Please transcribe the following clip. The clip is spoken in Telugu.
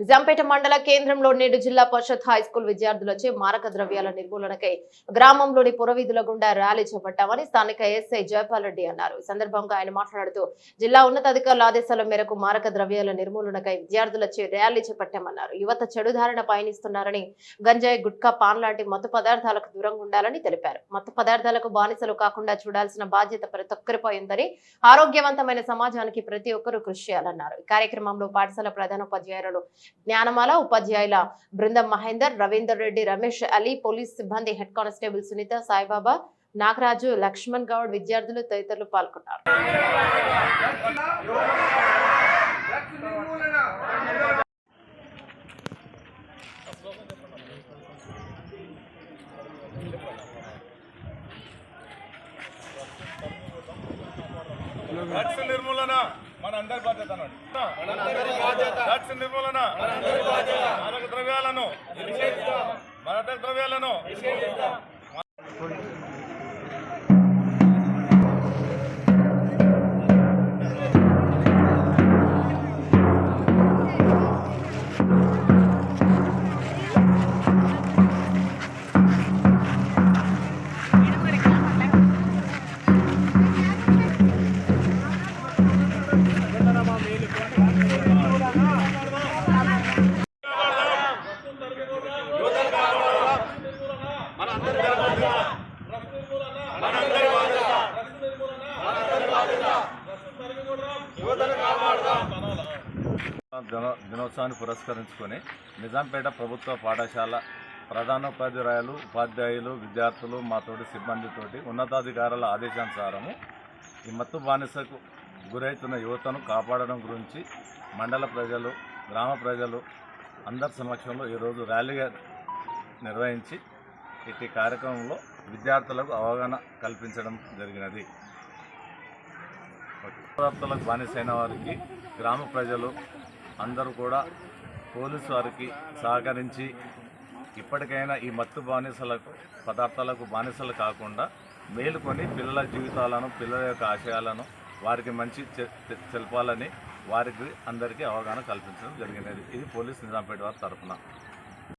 నిజాంపేట మండల కేంద్రంలో నేడు జిల్లా పరిషత్ హై స్కూల్ విద్యార్థులచే మారక ద్రవ్యాల నిర్మూలనకై గ్రామంలోని పురవీధుల గుండా ర్యాలీ చేపట్టామని స్థానిక ఎస్ఐ జయపాల్ రెడ్డి అన్నారు. ఈ సందర్భంగా ఆయన మాట్లాడుతూ జిల్లా ఉన్నతాధికారుల ఆదేశాల మేరకు మారక ద్రవ్యాల నిర్మూలనకై విద్యార్థులచే ర్యాలీ చేపట్టామన్నారు. యువత చెడుధారణ పయనిస్తున్నారని గంజాయి గుట్కా పాన్ లాంటి మత్తు పదార్థాలకు దూరంగా ఉండాలని తెలిపారు. మత్తు పదార్థాలకు బానిసలు కాకుండా చూడాల్సిన బాధ్యత ప్రతి ఒక్కరిపై ఉందని ఆరోగ్యవంతమైన సమాజానికి ప్రతి ఒక్కరూ కృషి చేయాలన్నారు. ఈ కార్యక్రమంలో పాఠశాల ప్రధానోపాధ్యాయులు జ్ఞానమాల ఉపాధ్యాయుల బృందం మహేందర్ రవీందర్ రెడ్డి రమేష్ అలీ పోలీస్ సిబ్బంది హెడ్ కానిస్టేబుల్ సునీత సాయిబాబా నాగరాజు లక్ష్మణ్ గౌడ్ విద్యార్థులు తదితరులు పాల్గొన్నారు డ్రగ్స్ నిర్మూలన మన అందరి బాధ్యత డ్రగ్స్ నిర్మూలన మాదక ద్రవ్యాలను మాదక ద్రవ్యాలను దినోత్సవాన్ని పురస్కరించుకొని నిజాంపేట ప్రభుత్వ పాఠశాల ప్రధానోపాధ్యాయులు ఉపాధ్యాయులు విద్యార్థులు మాతోటి సిబ్బందితోటి ఉన్నతాధికారుల ఆదేశానుసారము ఈ మత్తు బానిసకు గురవుతున్న యువతను కాపాడడం గురించి మండల ప్రజలు గ్రామ ప్రజలు అందరి సమక్షంలో ఈరోజు ర్యాలీగా నిర్వహించి ఇట్టి కార్యక్రమంలో విద్యార్థులకు అవగాహన కల్పించడం జరిగినది. పదార్థాలకు బానిసైన వారికి గ్రామ ప్రజలు అందరూ కూడా పోలీసు వారికి సహకరించి ఇప్పటికైనా ఈ మత్తు బానిసలకు పదార్థాలకు బానిసలు కాకుండా మేలుకొని పిల్లల జీవితాలను పిల్లల యొక్క ఆశయాలను వారికి మంచి తెలపాలని వారికి అందరికీ అవగాహన కల్పించడం జరిగినది. ఇది పోలీస్ నిజాంపేట వారి తరఫున